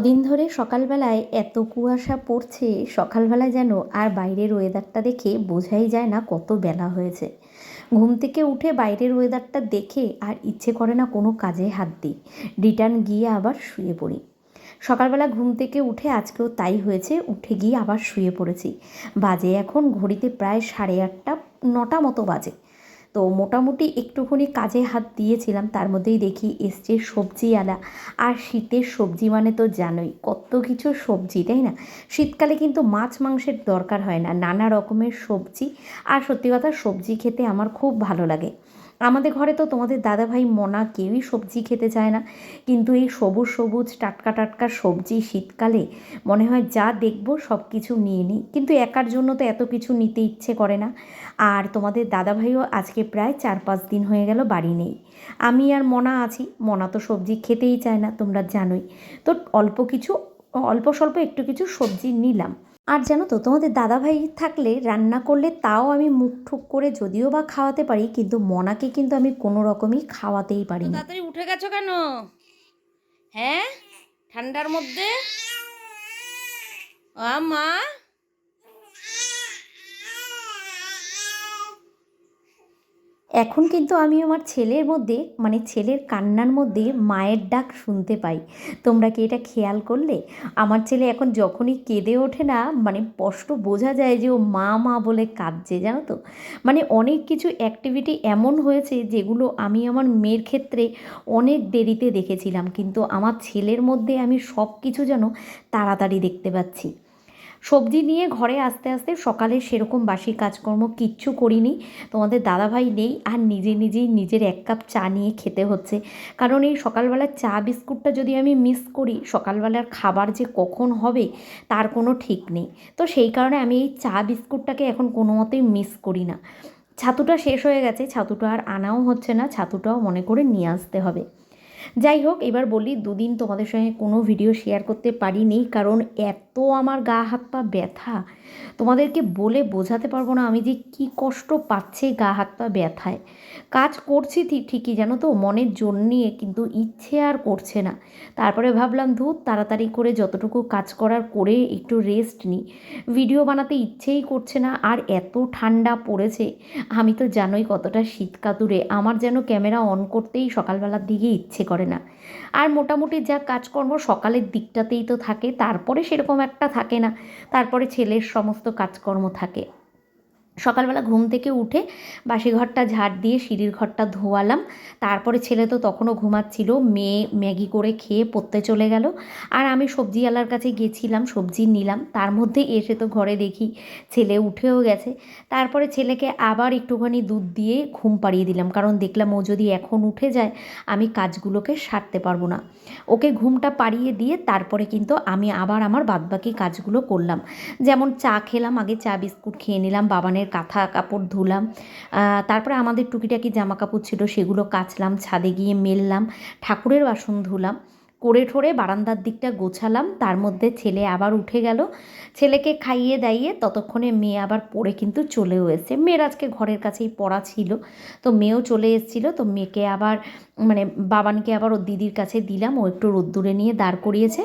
কদিন ধরে সকালবেলায় এত কুয়াশা পড়ছে, সকালবেলায় যেন আর বাইরের ওয়েদারটা দেখে বোঝাই যায় না কত বেলা হয়েছে। ঘুম থেকে উঠে বাইরের ওয়েদারটা দেখে আর ইচ্ছে করে না কোনো কাজে হাত দিই। রিটার্ন গিয়ে আবার শুয়ে পড়ি। সকালবেলা ঘুম থেকে উঠে আজকেও তাই হয়েছে, উঠে গিয়ে আবার শুয়ে পড়েছি। বাজে এখন ঘড়িতে প্রায় সাড়ে আটটা, নটা মতো বাজে। তো মোটামুটি একটুখানি কাজে হাত দিয়েছিলাম, তার মধ্যেই দেখি এসছে সবজি সবজিওয়ালা আর শীতের সবজি মানে তো জানোই, কত কিছু সবজি, তাই না? শীতকালে কিন্তু মাছ মাংসের দরকার হয় না, নানা রকমের সবজি। আর সত্যি কথা, সবজি খেতে আমার খুব ভালো লাগে। আমাদের ঘরে তো তোমাদের দাদাভাই মনা কেউই সবজি খেতে চায় না। কিন্তু এই সবুজ সবুজ টাটকা টাটকা সবজি শীতকালে মনে হয় যা দেখব সব কিছু নিয়ে নিই। কিন্তু একার জন্য তো এত কিছু নিতে ইচ্ছে করে না। আর তোমাদের দাদাভাইও আজকে প্রায় চার পাঁচ দিন হয়ে গেল বাড়ি নেই। আমি আর মনা আছি, মনা তো সবজি খেতেই চায় না, তোমরা জানোই। তো অল্প কিছু, অল্প স্বল্প একটু কিছু সবজি নিলাম। আর জানো তো, তোমাদের দাদাভাই থাকলে রান্না করলে তাও আমি মুখ ঠুক করে যদিও বা খাওয়াতে পারি, কিন্তু মনাকে কিন্তু আমি কোনো রকমই খাওয়াতেই পারি তাড়াতাড়ি উঠে গেছো কেন? হ্যাঁ? ঠান্ডার মধ্যে? মা? এখন কিন্তু আমি আমার ছেলের মধ্যে মানে ছেলের কান্নার মধ্যে মায়ের ডাক শুনতে পাই। তোমরা কি এটা খেয়াল করলে? আমার ছেলে এখন যখনই কেঁদে ওঠে না মানে স্পষ্ট বোঝা যায় যে ও মা মা বলে কাঁদছে, জানো তো? মানে অনেক কিছু অ্যাক্টিভিটি এমন হয়েছে যেগুলো আমি আমার মেয়ের ক্ষেত্রে অনেক দেরিতে দেখেছিলাম। কিন্তু আমার ছেলের মধ্যে আমি সব কিছু যেন তাড়াতাড়ি দেখতে পাচ্ছি। সবজি নিয়ে ঘরে আস্তে আস্তে সকালে সেরকম বাসি কাজকর্ম কিচ্ছু করিনি। তোমাদের দাদাভাই নেই আর নিজে নিজেই নিজের এক কাপ চা নিয়ে খেতে হচ্ছে। কারণ এই সকালবেলার চা বিস্কুটটা যদি আমি মিস করি, সকালবেলার খাবার যে কখন হবে তার কোনো ঠিক নেই। তো সেই কারণে আমি এই চা বিস্কুটটাকে এখন কোনো মতেই মিস করি না। ছাতুটা শেষ হয়ে গেছে, ছাতুটা আর আনাও হচ্ছে না, ছাতুটাও মনে করে নিয়ে আসতে হবে। যাই হোক, এবার বলি দুদিন তোমাদের সঙ্গে কোনো ভিডিও শেয়ার করতে পারিনি, কারণ এত আমার গা হাত পা ব্যথা। তোমাদেরকে বলে বোঝাতে পারব না আমি যে কি কষ্ট পাচ্ছে গা হাত পা ব্যথায়। কাজ করছি ঠিক ঠিকই, জানো তো? মনের জোর নিয়ে কিন্তু ইচ্ছে আর করছে না। তারপরে ভাবলাম ধূপ তাড়াতাড়ি করে যতটুকু কাজ করার করে একটু রেস্ট নিই। ভিডিও বানাতে ইচ্ছেই করছে না, আর এত ঠান্ডা পড়েছে। আমি তো জানোই কতটা শীত কাতুরে আমার যেন ক্যামেরা অন করতেই সকালবেলার দিকে ইচ্ছে করে না। আর মোটামুটি যা কাজকর্ম সকালের দিকটাতেই তো থাকে, তারপরে সেরকম একটা থাকে না। তারপরে ছেলের সমস্ত কাজকর্ম থাকে। সকালবেলা ঘুম থেকে উঠে বাসি ঘরটা ঝাড় দিয়ে সিঁড়ির ঘরটা ধোয়ালাম। তারপরে ছেলে তো তখনও ঘুমাচ্ছিল, মেয়ে ম্যাগি করে খেয়ে পড়তে চলে গেল। আর আমি সবজিওয়ালার কাছে গেছিলাম, সবজি নিলাম। তার মধ্যে এসে তো ঘরে দেখি ছেলে উঠেও গেছে। তারপরে ছেলেকে আবার একটুখানি দুধ দিয়ে ঘুম পাড়িয়ে দিলাম। কারণ দেখলাম ও যদি এখন উঠে যায়, আমি কাজগুলোকে সারতে পারব না। ওকে ঘুমটা পাড়িয়ে দিয়ে তারপরে কিন্তু আমি আবার আমার বাদবাকি কাজগুলো করলাম। যেমন চা খেলাম, আগে চা বিস্কুট খেয়ে নিলাম, বাবানের কাঁথা কাপড় ধুলাম। তারপরে আমাদের টুকিটাকি জামা কাপড় ছিল, সেগুলো কাচলাম, ছাদে গিয়ে মেললাম, ঠাকুরের বাসন ধুলাম, করে ঠোরে বারান্দার দিকটা গোছালাম, তার মধ্যে ছেলে আবার উঠে গেল। ছেলেকে খাইয়ে দাইয়ে ততক্ষণে মেয়ে আবার পড়ে কিন্তু চলেও এসছে। মেয়ের আজকে ঘরের কাছেই পড়া ছিল, তো মেয়েও চলে এসেছিল, তো মেয়েকে আবার মানে বাবানকে আবার ওর দিদির কাছে দিলাম, ও একটু রোদ্দুরে নিয়ে দাঁড় করিয়েছে।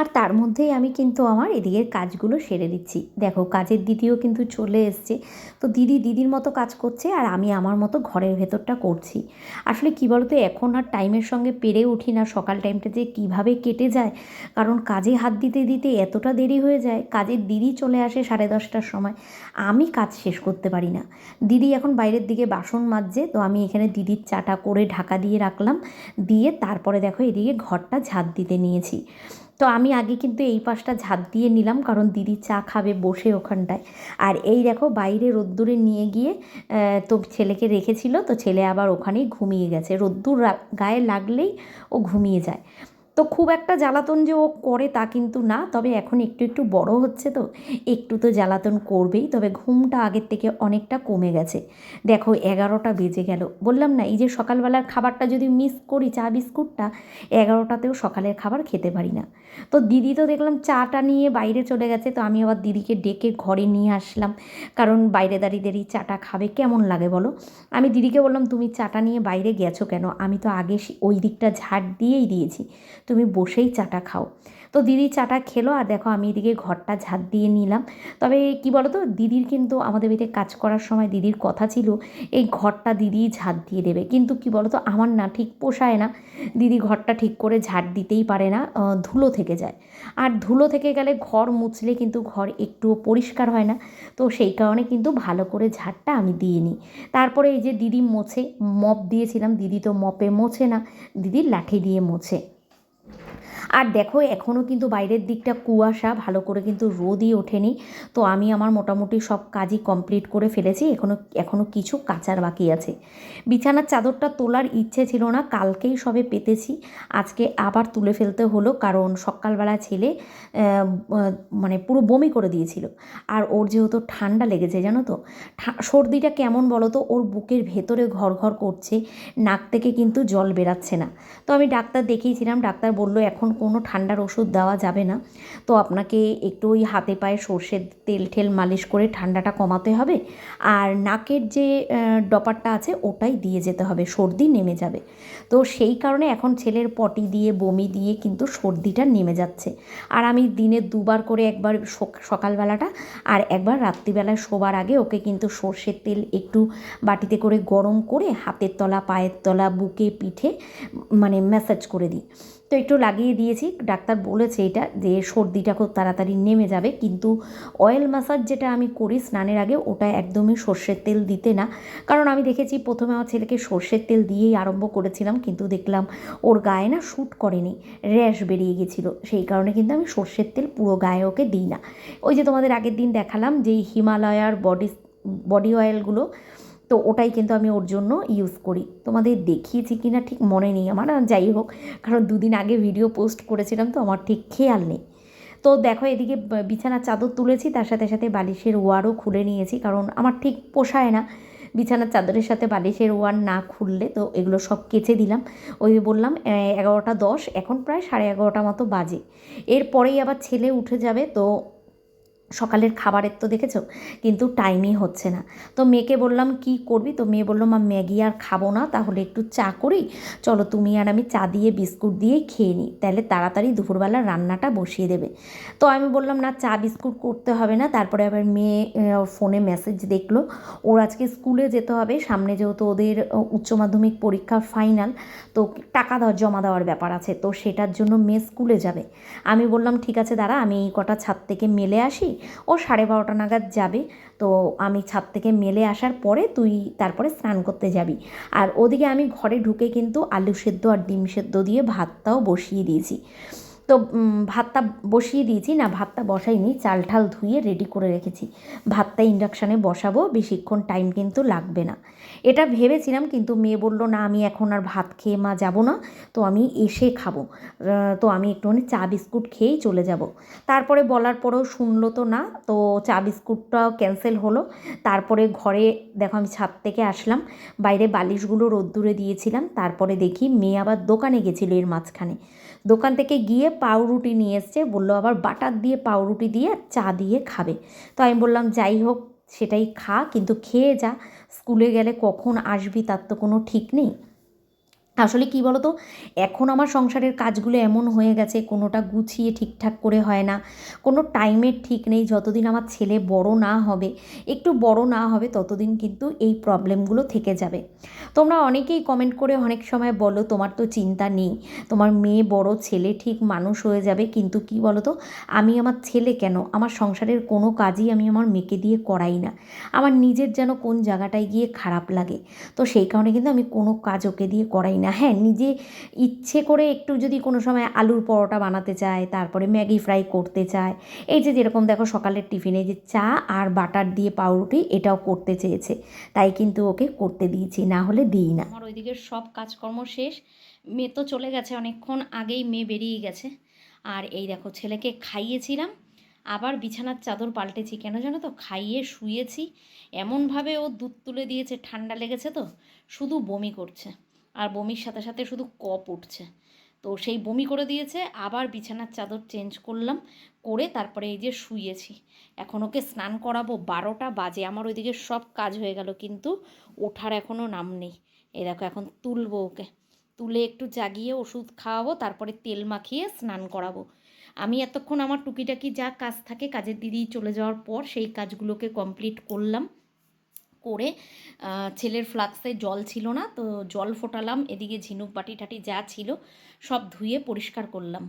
আর তার মধ্যেই আমি কিন্তু আমার এদিকের কাজগুলো সেরে দিচ্ছি দেখো, কাজের দিদিও কিন্তু চলে এসছে। তো দিদি দিদির মতো কাজ করছে আর আমি আমার মতো ঘরের ভেতরটা করছি। আসলে কী বলতো, এখন আর টাইমের সঙ্গে পেরে উঠি না। সকাল টাইমটা যে কীভাবে কেটে যায়, কারণ কাজে হাত দিতে দিতে এতটা দেরি হয়ে যায়, কাজের দিদি চলে আসে সাড়ে দশটার সময়। আমি কাজ শেষ করতে পারি না। দিদি এখন বাইরের দিকে বাসন মাজছে, তো আমি এখানে দিদির চাটা করে ঢাকা দিয়ে রাখলাম। দিয়ে তারপরে দেখো এদিকে ঘরটা ঝাঁত দিতে নিয়েছি। তো আমি আগে কিন্তু এই পাশটা ঝাঁপ দিয়ে নিলাম, কারণ দিদি চা খাবে বসে ওখানটায়। আর এই দেখো, বাইরে রোদ্দুরে নিয়ে গিয়ে তো ছেলেকে রেখেছিল, তো ছেলে আবার ওখানেই ঘুমিয়ে গেছে। রোদ্দুর গায়ে লাগলেই ও ঘুমিয়ে যায়। তো খুব একটা জ্বালাতন যে ও করে তা কিন্তু না, তবে এখন একটু একটু বড় হচ্ছে তো, একটু তো জ্বালাতন করবেই, তবে ঘুমটা আগের থেকে অনেকটা কমে গেছে। দেখো, এগারোটা বেজে গেল। বললাম না, এই যে সকালবেলার খাবারটা যদি মিস করি, চা, বিস্কুটটা, এগারোটাতেও সকালের খাবার খেতে পারি না। তো দিদি তো দেখলাম চাটা নিয়ে বাইরে চলে গেছে, তো আমি আবার দিদিকে ডেকে ঘরে নিয়ে আসলাম। কারণ বাইরে দাঁড়িয়ে দাঁড়িয়ে চাটা খাবে, কেমন লাগে বলো? আমি দিদিকে বললাম, তুমি চাটা নিয়ে বাইরে গেছো কেন? আমি তো আগে ওই দিকটা ঝাড় দিয়েই দিয়েছি। তুমি বসেই চাটা খাও। তো দিদি চাটা খেলো আর দেখো আমি এদিকে ঘরটা ঝাঁট দিয়ে নিলাম। তবে কি বলো তো দিদির কিন্তু আমাদের বাড়িতে কাজ করার সময় দিদির কথা ছিল, এই ঘরটা দিদি ঝাঁট দিয়ে দেবে। কিন্তু কি বলো তো আমার না ঠিক পোষায় না। দিদি ঘরটা ঠিক করে ঝাঁট দিতেই পারে না ধুলো থেকে যায়। আর ধুলো থেকে গেলে ঘর মুছলে কিন্তু ঘর একটুও পরিষ্কার হয় না। তো সেই কারণে কিন্তু ভালো করে ঝাড়টা আমি দিয়ে নিই। তারপরে এই যে দিদি মোছে, মপ দিয়েছিলাম, দিদি তো মপে মোছে না, দিদি লাঠি দিয়ে মোছে। আর দেখো এখনও কিন্তু বাইরের দিকটা কুয়াশা, ভালো করে কিন্তু রোদই ওঠেনি। তো আমি আমার মোটামুটি সব কাজই কমপ্লিট করে ফেলেছি এখনও এখনও কিছু কাচার বাকি আছে। বিছানার চাদরটা তোলার ইচ্ছে ছিল না, কালকেই সবে পেতেছি। আজকে আবার তুলে ফেলতে হলো, কারণ সকালবেলা ছেলে মানে পুরো বমি করে দিয়েছিল। আর ওর যেহেতু ঠান্ডা লেগেছে, জানো তো সর্দিটা কেমন বলো তো, ওর বুকের ভেতরে ঘর ঘর করছে, নাক থেকে কিন্তু জল বেরাচ্ছে না। তো আমি ডাক্তার দেখিয়েছিলাম, ডাক্তার বলল, এখন কোনো ঠান্ডার ওষুধ দেওয়া যাবে না। তো আপনাকে একটু ওই হাতে পায়ে সর্ষের তেল ঠেল মালিশ করে ঠান্ডাটা কমাতে হবে। আর নাকের যে ডপারটা আছে, ওটাই দিয়ে যেতে হবে। সর্দি নেমে যাবে। তো সেই কারণে এখন ছেলের পটি দিয়ে, বমি দিয়ে কিন্তু সর্দিটা নেমে যাচ্ছে। আর আমি দিনে দুবার করে একবার সক- সকালবেলাটা আর একবার রাত্রিবেলায় শোবার আগে ওকে কিন্তু সর্ষের তেল একটু বাটিতে করে গরম করে হাতের তলা, পায়ের তলা, বুকে, পিঠে মানে ম্যাসাজ করে দিই। তো একটু লাগিয়ে দিয়েছি। ডাক্তার বলেছে এটা যে সর্দিটা খুব তাড়াতাড়ি নেমে যাবে। কিন্তু অয়েল ম্যাসাজ যেটা আমি করি স্নানের আগে ওটা একদমই সর্ষের তেল দিতে না। কারণ আমি দেখেছি প্রথমে আমার ছেলেকে সর্ষের তেল দিয়েই আরম্ভ করেছিলাম। কিন্তু দেখলাম ওর গায়ে না শ্যুট করেনি, র্যাশ বেরিয়ে গেছিল। সেই কারণে কিন্তু আমি সর্ষের তেল পুরো গায়ে ওকে দিই না। ওই যে তোমাদের আগের দিন দেখালাম যে হিমালয়ার বডি বডি অয়েলগুলো তো ওটাই কিন্তু আমি ওর জন্য ইউজ করি। তোমাদের দেখিয়েছি কি না ঠিক মনে নেই আমার যাই হোক, কারণ দুদিন আগে ভিডিও পোস্ট করেছিলাম তো আমার ঠিক খেয়াল নেই। তো দেখো এদিকে বিছানার চাদর তুলেছি, তার সাথে সাথে বালিশের ওয়ারও খুলে নিয়েছি, কারণ আমার ঠিক পোষায় না। বিছানার চাদরের সাথে বালিশের ওয়ার না খুললে তো এগুলো সব কেচে দিলাম। ওই বললাম এগারোটা দশ, এখন প্রায় সাড়ে এগারোটা মতো বাজে। এরপরেই আবার ছেলে উঠে যাবে, তো সকালের খাবারের তো দেখেছ? কিন্তু টাইমই হচ্ছে না। তো মেয়েকে বললাম, কি করবি? তো মেয়ে বলল, মা, ম্যাগি আর খাব না, তাহলে একটু চা করি। চলো, তুমি আর আমি চা দিয়ে বিস্কুট দিয়ে খেয়ে নিই। তাহলে তাড়াতাড়ি দুপুরবেলা রান্নাটা বসিয়ে দেবে। তো আমি বললাম, না, চা, বিস্কুট করতে হবে না। তারপরে আবার মেয়ে ফোনে মেসেজ দেখল, ওর আজকে স্কুলে যেতে হবে। সামনে যেহেতু ওদের উচ্চ মাধ্যমিক পরীক্ষার ফাইনাল তো টাকা দেওয়া জমা দেওয়ার ব্যাপার আছে। তো সেটার জন্য মেয়ে স্কুলে যাবে। আমি বললাম, ঠিক আছে, দাঁড়া, আমি এই কটা ছাদ থেকে মেলে আসি। ও সাড়ে বারোটা নাগাদ যাবে। তো আমি ছাদ থেকে মেলে আসার পরে তুই তারপরে স্নান করতে যাবি। আর ওদিকে আমি ঘরে ঢুকে কিন্তু আলু সেদ্ধ আর ডিম সেদ্ধ দিয়ে ভাতটাও বসিয়ে দিয়েছি। তো ভাতটা বসিয়ে দিয়েছি। না, ভাতটা বসাইনি চাল ঠাল ধুয়ে রেডি করে রেখেছি। ভাতটা ইন্ডাকশানে বসাবো, বেশিক্ষণ টাইম কিন্তু লাগবে না। এটা ভেবেছিলাম, কিন্তু মেয়ে বলল, না, আমি এখন আর ভাত খেয়ে মা যাব না, তো আমি এসে খাব। তো আমি একটুখানি চা বিস্কুট খেয়েই চলে যাব। তারপরে বলার পরেও শুনলো তো না, তো চা বিস্কুটটাও ক্যান্সেল হলো। তারপরে ঘরে, দেখো আমি ছাদ থেকে আসলাম, বাইরে বালিশগুলো রোদ্দুরে দিয়েছিলাম। তারপরে দেখি মেয়ে আবার দোকানে গেছিল এর মাঝখানে। দোকান থেকে গিয়ে পাউরুটি নিয়ে এসছে, বলল আবার বাটার দিয়ে পাউরুটি দিয়ে চা দিয়ে খাবে। তো আমি বললাম, যাই হোক, সেটাই খা, কিন্তু খেয়ে যা। স্কুলে গেলে কখন আসবি তার তো কোনো ঠিক নেই। আসলে কি বলতো? এখন আমার সংসারের কাজগুলো এমন হয়ে গেছে, কোনোটা গুছিয়ে ঠিকঠাক করে হয় না, কোনো টাইমের ঠিক নেই, যতদিন আমার ছেলে বড় না হবে, একটু বড় না হবে, ততদিন কিন্তু এই প্রবলেমগুলো থেকে যাবে। তোমরা অনেকেই কমেন্ট করে অনেক সময় বলো, তোমার তো চিন্তা নেই, তোমার মেয়ে বড়, ছেলে ঠিক মানুষ হয়ে যাবে, কিন্তু কি বলো তো আমি আমার ছেলে কেন? আমার সংসারের কোনো কাজই আমি আমার মেয়েকে দিয়ে করাই না। আমার নিজের যেন কোন জায়গাটায় গিয়ে খারাপ লাগে। তো সেই কারণে কিন্তু আমি কোনো কাজ ওকে দিয়ে করাই না। হ্যাঁ নিজে ইচ্ছে করে একটু যদি কোনো সময় আলুর পরোটা বানাতে চায়, তারপরে ম্যাগি ফ্রাই করতে চায়, এই যে যেরকম দেখো সকালের টিফিনে যে চা আর বাটার দিয়ে পাউরুটি, এটাও করতে চেয়েছে। তাই কিন্তু ওকে করতে দিয়েছি, না হলে দিই না। আমার ওইদিকে সব কাজকর্ম শেষ। মেয়ে তো চলে গেছে, অনেকক্ষণ আগেই মেয়ে বেরিয়ে গেছে। আর এই দেখো ছেলেকে খাইয়েছিলাম, আবার বিছানার চাদর পাল্টেছি। কেন জানো তো? খাইয়ে শুয়েছি। এমনভাবে ও দুধ তুলে দিয়েছে, ঠান্ডা লেগেছে তো, শুধু বমি করছে। আর বমির সাথে সাথে শুধু কপ উঠছে। তো সেই বমি করে দিয়েছে, আবার বিছানার চাদর চেঞ্জ করলাম, করে তারপরে এই যে শুয়েছি। এখন ওকে স্নান করাবো বারোটা বাজে, আমার ওইদিকে সব কাজ হয়ে গেল, কিন্তু ওঠার এখনও নাম নেই। এই দেখো, এখন তুলবো ওকে। তুলে একটু জাগিয়ে ওষুধ খাওয়াবো, তারপরে তেল মাখিয়ে স্নান করাবো। আমি এতক্ষণ আমার টুকিটাকি যা কাজ থাকে কাজের দিদি চলে যাওয়ার পর সেই কাজগুলোকে কমপ্লিট করলাম। করে ছেলের ফ্লাক্সে জল ছিল না, তো জল ফোটালাম, এদিকে ঝিনুক বাটি টাটি যা ছিল সব ধুয়ে পরিষ্কার করলাম।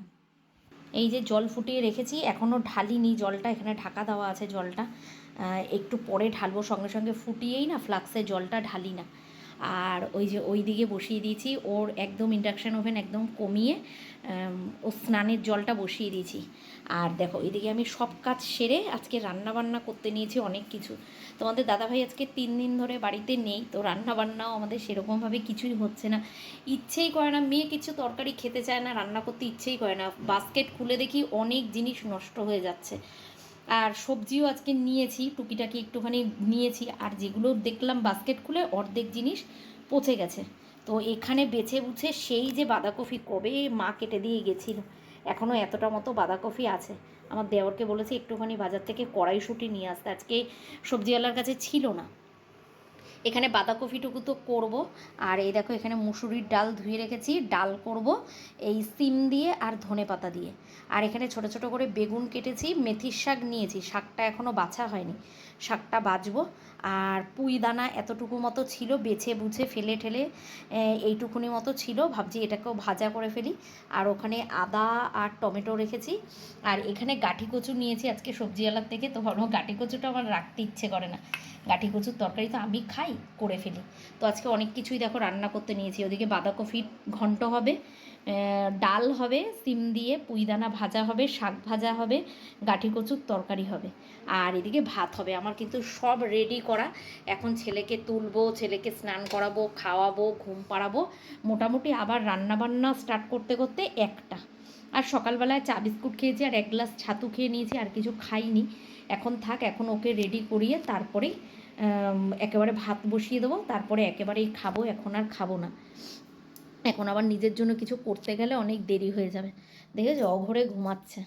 এই যে জল ফুটিয়ে রেখেছি এখনও ঢালিনি জলটা, এখানে ঢাকা দেওয়া আছে জলটা। একটু পরে ঢালবো সঙ্গে সঙ্গে, ফুটিয়েই না, ফ্লাক্সে জলটা ঢালি না। আর ওই যে ওই দিকে বসিয়ে দিয়েছি। ওর একদম ইন্ডাকশান ওভেন একদম কমিয়ে ও স্নানের জলটা বসিয়ে দিয়েছি। আর দেখো, এদিকে আমি সব কাজ সেরে আজকে রান্না বান্না করতে নিয়েছি অনেক কিছু। তোমাদের দাদাভাই আজকে তিন দিন ধরে বাড়িতে নেই, তো রান্না বান্নাও আমাদের সেরকমভাবে কিছুই হচ্ছে না। ইচ্ছেই করে না, মেয়ে কিছু তরকারি খেতে চায় না, রান্না করতে ইচ্ছেই করে না। বাস্কেট খুলে দেখি অনেক জিনিস নষ্ট হয়ে যাচ্ছে। আর সবজিও আজকে নিয়েছি, টুকিটাকি একটুখানি নিয়েছি, আর যেগুলো দেখলাম বাস্কেট খুলে অর্ধেক জিনিস পচে গেছে। তো এখানে বেছে বুছে সেই যে বাঁধাকপি কবে মা কেটে দিয়ে গেছিল এখনও এতটা মতো বাঁধাকপি আছে। আমার দেওরকে বলেছি, একটুখানি বাজার থেকে কড়াইশুঁটি নিয়ে আসতে। আজকে সবজিওয়ালার কাছে ছিল না। এখানে বাঁধাকপিটুকু তো করব। আর এই দেখো, এখানে মুসুরির ডাল ধুয়ে রেখেছি। ডাল করব এই সিম দিয়ে আর ধনে পাতা দিয়ে। আর এখানে ছোট ছোট করে বেগুন কেটেছি, মেথির শাক নিয়েছি। শাকটা এখনও বাছা হয়নি। শাকটা বাছবো আর পুঁই দানা এতটুকু মতো ছিল, বেছে বুঝে ফেলে ঠেলে এইটুকুনি মতো ছিল। ভাবছি এটাকেও ভাজা করে ফেলি। আর ওখানে আদা আর টমেটো রেখেছি। আর এখানে গাঠি কচু নিয়েছি আজকে সবজিওয়ালার থেকে। তো ভাবলাম গাঠি কচুটা আমার রাখতে ইচ্ছে করে না। গাঠি কচুর তরকারি তো আমি খাই, করে ফেলি। তো আজকে অনেক কিছুই দেখো রান্না করতে নিয়েছি। ওদিকে বাঁধাকপির ঘন্ট হবে ডাল হবে, সিম দিয়ে পুঁইদানা ভাজা হবে, শাক ভাজা হবে গাঠি কচুর তরকারি হবে। আর এদিকে ভাত হবে। আমার কিন্তু সব রেডি করা। এখন ছেলেকে তুলবো, ছেলেকে স্নান করাবো, খাওয়াবো, ঘুম পাড়াবো। মোটামুটি আবার রান্না বান্না স্টার্ট করতে করতে একটা। আর সকালবেলায় চা বিস্কুট খেয়েছি, আর এক গ্লাস ছাতু খেয়ে নিয়েছি, আর কিছু খাইনি। এখন থাক, এখন ওকে রেডি করিয়ে তারপরেই একেবারে ভাত বসিয়ে দেবো, তারপরে একেবারেই খাব, এখন আর খাব না। এখন আবার নিজের জন্য কিছু করতে গেলে অনেক দেরি হয়ে যাবে। দেখেছ? অঘরে ঘুমাচ্ছে।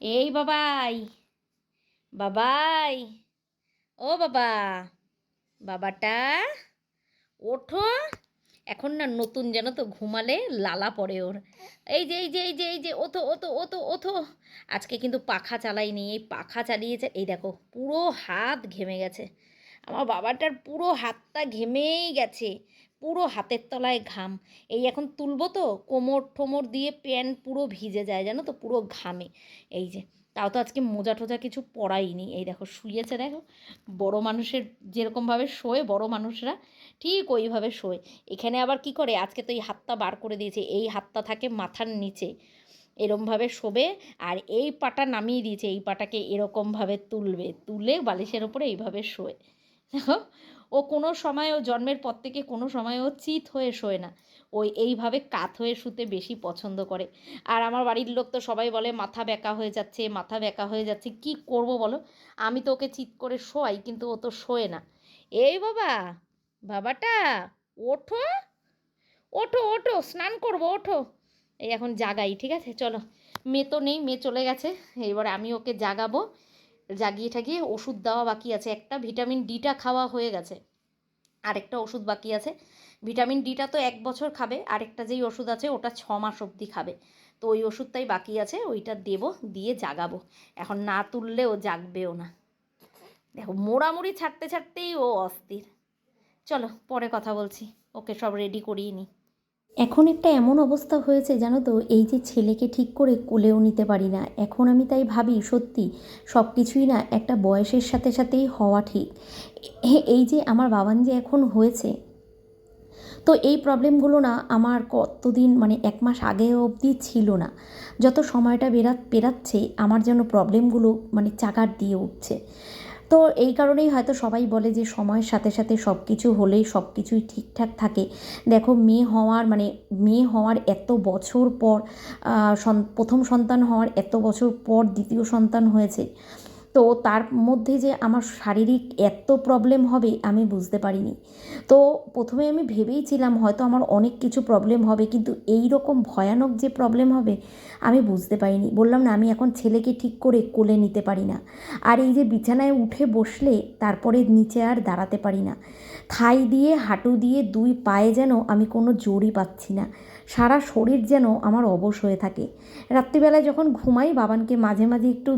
এই বাবাই বাবাই, ও বাবা, বাবাটা, ওঠো। এখন না নতুন যেন তো, ঘুমালে লালা পড়ে ওর। এই যে এই যে এই যে এই যে ওথো ওতো ওতো ওথো আজকে কিন্তু পাখা চালাইনি, এই পাখা চালিয়েছে, এই দেখো, পুরো হাত ঘেমে গেছে। আমার বাবাটার পুরো হাতটা ঘেমেই গেছে, পুরো হাতের তলায় ঘাম। এই এখন তুলবো তো, কোমর ঠোমর দিয়ে প্যান্ট পুরো ভিজে যায়, জানো তো, পুরো ঘামে। এই যে তাও তো আজকে মোজা টোজা কিছু পরাইনি। এই দেখো, শুয়েছে দেখো, বড় মানুষের যেরকমভাবে শোয়, বড় মানুষরা ঠিক ওইভাবে শোয়। এখানে আবার কি করে? আজকে তো এই হাতটা বার করে দিয়েছে, এই হাতটা থাকে মাথার নিচে। এরমভাবে শোবে আর এই পাটা নামিয়ে দিয়েছে, এই পাটাকে এরকমভাবে তুলবে, তুলে বালিশের ওপরে এইভাবে শোয়। দেখো ও কোনো সময় ও জন্মের পর থেকে কোনো সময় ও চিত হয়ে শোয় না। ওই এইভাবে কাত হয়ে শুতে বেশি পছন্দ করে। আর আমার বাড়ির লোক তো সবাই বলে, মাথা ব্যাকা হয়ে যাচ্ছে, মাথা ব্যাকা হয়ে যাচ্ছে, কি করব বলো? আমি তো ওকে চিত করে শোয়াই, কিন্তু ও তো শোয় না। এই বাবা, বাবাটা, ওঠো ওঠো ওঠো, স্নান করব, ওঠো। এই এখন জাগাই, ঠিক আছে? চলো, মেয়ে তো নেই, মেয়ে চলে গেছে। এবার আমি ওকে জাগাবো। জাগিয়ে ঠাগিয়ে ওষুধ দেওয়া বাকি আছে। একটা ভিটামিন ডিটা খাওয়া হয়ে গেছে। আরেকটা ওষুধ বাকি আছে। ভিটামিন ডিটা তো এক বছর খাবে, আরেকটা যেই ওষুধ আছে ওটা ছ মাস অবধি খাবে। তো ওই ওষুধটাই বাকি আছে, ওইটা দেবো, দিয়ে জাগাবো। এখন না তুললে ও জাগবেও না। দেখো, মোড়ামুড়ি ছাড়তে ছাড়তেই ও অস্থির। চলো, পরে কথা বলছি। ওকে সব রেডি করিয়ে নিই। এখন একটা এমন অবস্থা হয়েছে জানো তো, এই যে ছেলেকে ঠিক করে কোলেও নিতে পারি না। এখন আমি তাই ভাবি, সত্যি সব কিছুই না একটা বয়সের সাথে সাথেই হওয়া ঠিক। এই যে আমার বাবান যে এখন হয়েছে, তো এই প্রবলেমগুলো না আমার কতদিন মানে এক মাস আগে অবধি ছিল না। যত সময়টা বেরা পেরাচ্ছে, আমার যেন প্রবলেমগুলো মানে চাকার দিয়ে উঠছে। তো এই কারণেই হয়তো সবাই বলে যে সময়ের সাথে সাথে সব কিছু হলেই সব কিছুই ঠিকঠাক থাকে। দেখো, মেয়ে হওয়ার মানে মেয়ে হওয়ার এত বছর পর প্রথম সন্তান হওয়ার এত বছর পর দ্বিতীয় সন্তান হয়েছে। তো তার মধ্যে যে আমার শারীরিক এত প্রবলেম হবে, আমি বুঝতে পারিনি। তো প্রথমে আমি ভেবেইছিলাম হয়তো আমার অনেক কিছু প্রবলেম হবে, কিন্তু এই রকম ভয়ানক যে প্রবলেম হবে, আমি বুঝতে পারিনি। বললাম, না, আমি এখন ছেলেকে ঠিক করে কোলে নিতে পারি না। আর এই যে বিছানায় উঠে বসলে, তারপরে নিচে আর দাঁড়াতে পারি না। থাই দিয়ে, হাঁটু দিয়ে, দুই পায়ে যেন আমি কোনো জোরই পাচ্ছি না। সারা শরীর যেন আমার অবশ হয়ে থাকে। রাত্রিবেলায় যখন ঘুমাই, বাবানকে মাঝে মাঝে একটু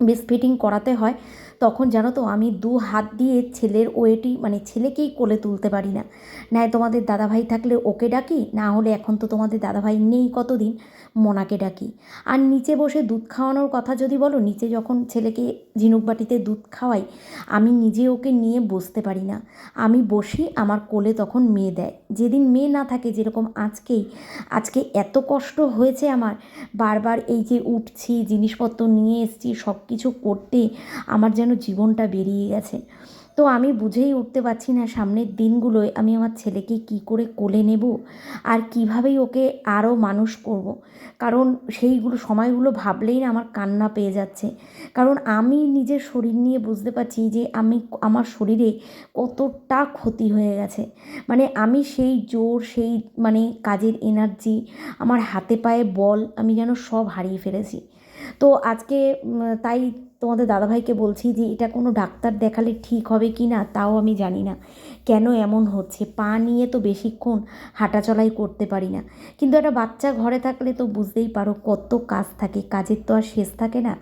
বেস্ট করাতে হয়, তখন জানো তো আমি দু হাত দিয়ে ছেলের ওয়েটি মানে ছেলেকেই কোলে তুলতে পারি না। নয় তোমাদের দাদাভাই থাকলে ওকে ডাকি, না হলে এখন তো তোমাদের দাদাভাই নেই কতদিন। মোনাকে ডাকি। আর নিচে বসে দুধ খাওয়ানোর কথা যদি বলো, নিচে যখন ছেলেকে ঝিনুক বাটিতে দুধ খাওয়াই, আমি নিজে ওকে নিয়ে বসতে পারি না। আমি বসি, আমার কোলে তখন মেয়ে দেয়। যেদিন মেয়ে না থাকে, যেরকম আজকেই, আজকে এত কষ্ট হয়েছে আমার। বারবার এই যে উঠছি, জিনিসপত্র নিয়ে এসছি সব কিছু করতে আমার যেন জীবনটা বেরিয়ে গেছে। তো আমি বুঝেই উঠতে পারছি না সামনের দিনগুলোয় আমি আমার ছেলেকে কি করে কোলে নেব আর কিভাবেই ওকে আরও মানুষ করব। কারণ সেইগুলো, সময়গুলো ভাবলেই না আমার কান্না পেয়ে যাচ্ছে। কারণ আমি নিজের শরীর নিয়ে বুঝতে পারছি যে আমি আমার শরীরে কতটা ক্ষতি হয়ে গেছে। মানে আমি সেই জোর, সেই মানে কাজের এনার্জি আমার হাতে পায়ে বল, আমি যেন সব হারিয়ে ফেলেছি। তো আজকে তাই তোমাদের দাদাভাইকে বলছি যে, এটা কোনো ডাক্তার দেখালে ঠিক হবে কি না? তাও আমি জানি না। কেন এমন হচ্ছে? পা নিয়ে তো বেশিক্ষণ হাঁটাচলাই করতে পারি না। কিন্তু একটা বাচ্চা ঘরে থাকলে তো বুঝতেই পারো কত কাজ থাকে। কাজের তো আর শেষ থাকে না।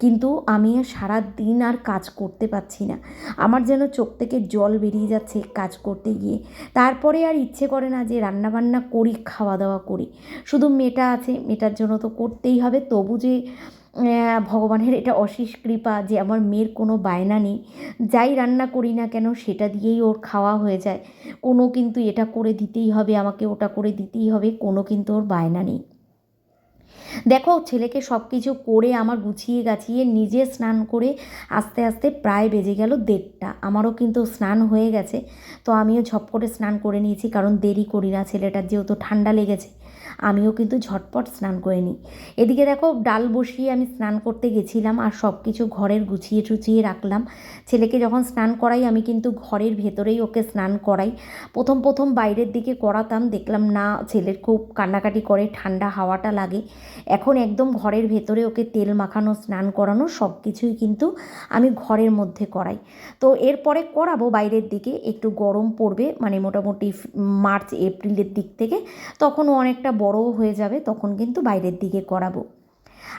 কিন্তু আমি সারা দিন আর কাজ করতে পারছি না। আমার যেন চোখ থেকে জল বেরিয়ে যাচ্ছে কাজ করতে গিয়ে। তারপরে আর ইচ্ছে করে না যে রান্নাবান্না করি, খাওয়া দাওয়া করি। শুধু মেয়েটা আছে, মেয়েটার জন্য তো করতেই হবে। তবু যে ভগবানের এটা অশেষ কৃপা যে আমার মেয়ের কোনো বায়না নেই। যাই রান্না করি না কেন, সেটা দিয়েই ওর খাওয়া হয়ে যায়। কোনো কিন্তু এটা করে দিতেই হবে, আমাকে ওটা করে দিতেই হবে, কোনো কিন্তু ওর বায়না নেই। দেখো, ছেলেকে সব কিছু করে আমার গুছিয়ে গাছিয়ে নিজে স্নান করে আস্তে আস্তে প্রায় বেজে গেল দেড়টা। আমারও কিন্তু স্নান হয়ে গেছে। তো আমিও ঝপ করে স্নান করে নিয়েছি, কারণ দেরি করি না ছেলেটার, যেহেতু ঠান্ডা লেগেছে। আমিও কিন্তু ঝটপট স্নান করে নিই। এদিকে দেখো, ডাল বসিয়ে আমি স্নান করতে গেছিলাম আর সব কিছু ঘরের গুছিয়ে টুছিয়ে রাখলাম। ছেলেকে যখন স্নান করাই, আমি কিন্তু ঘরের ভেতরেই ওকে স্নান করাই। প্রথম প্রথম বাইরের দিকে করাতাম, দেখলাম না, ছেলের খুব কান্নাকাটি করে, ঠান্ডা হাওয়াটা লাগে। এখন একদম ঘরের ভেতরে ওকে তেল মাখানো, স্নান করানো সব কিছুই কিন্তু আমি ঘরের মধ্যে করাই। তো এরপরে করাবো বাইরের দিকে, একটু গরম পড়বে মানে মোটামুটি মার্চ, এপ্রিলের দিক থেকে তখন অনেকটা বড়ও হয়ে যাবে, তখন কিন্তু বাইরের দিকে করাবো।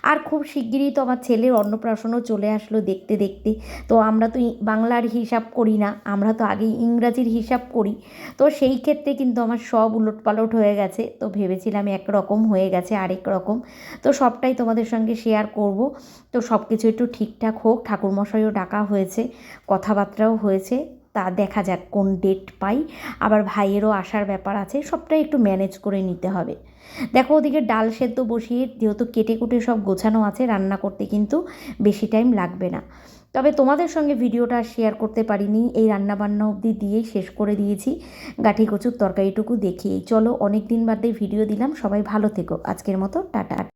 আর খুব শিগগিরই তো আমার ছেলের অন্নপ্রাশনও চলে আসলো দেখতে দেখতে। তো আমরা তো বাংলার হিসাব করি না, আমরা তো আগেই ইংরাজির হিসাব করি। তো সেই ক্ষেত্রে কিন্তু আমার সব উলট পালট হয়ে গেছে। তো ভেবেছিলাম একরকম হয়ে গেছে, আরেক রকম। তো সবটাই তোমাদের সঙ্গে শেয়ার করব। তো সব কিছু একটু ঠিকঠাক হোক, ঠাকুরমশাইও ডাকা হয়েছে, কথাবার্তাও হয়েছে। তা দেখা যাক কোন ডেট পাই। আবার ভাইয়েরও আসার ব্যাপার আছে, সবটাই একটু ম্যানেজ করে নিতে হবে। দেখো ওদিকে ডাল সেদ্ধ বসিয়ে, যেহেতু কেটে কুটে সব গোছানো আছে, রান্না করতে কিন্তু বেশি টাইম লাগবে না। তবে তোমাদের সঙ্গে ভিডিওটা শেয়ার করতে পারিনি, এই রান্না বান্না অবধি দিয়েই শেষ করে দিয়েছি। গাঠি কচুর তরকারিটুকু দেখিয়েই। চলো অনেক দিন বাদে ভিডিও দিলাম, সবাই ভালো থেকো। আজকের মতো, টাটা।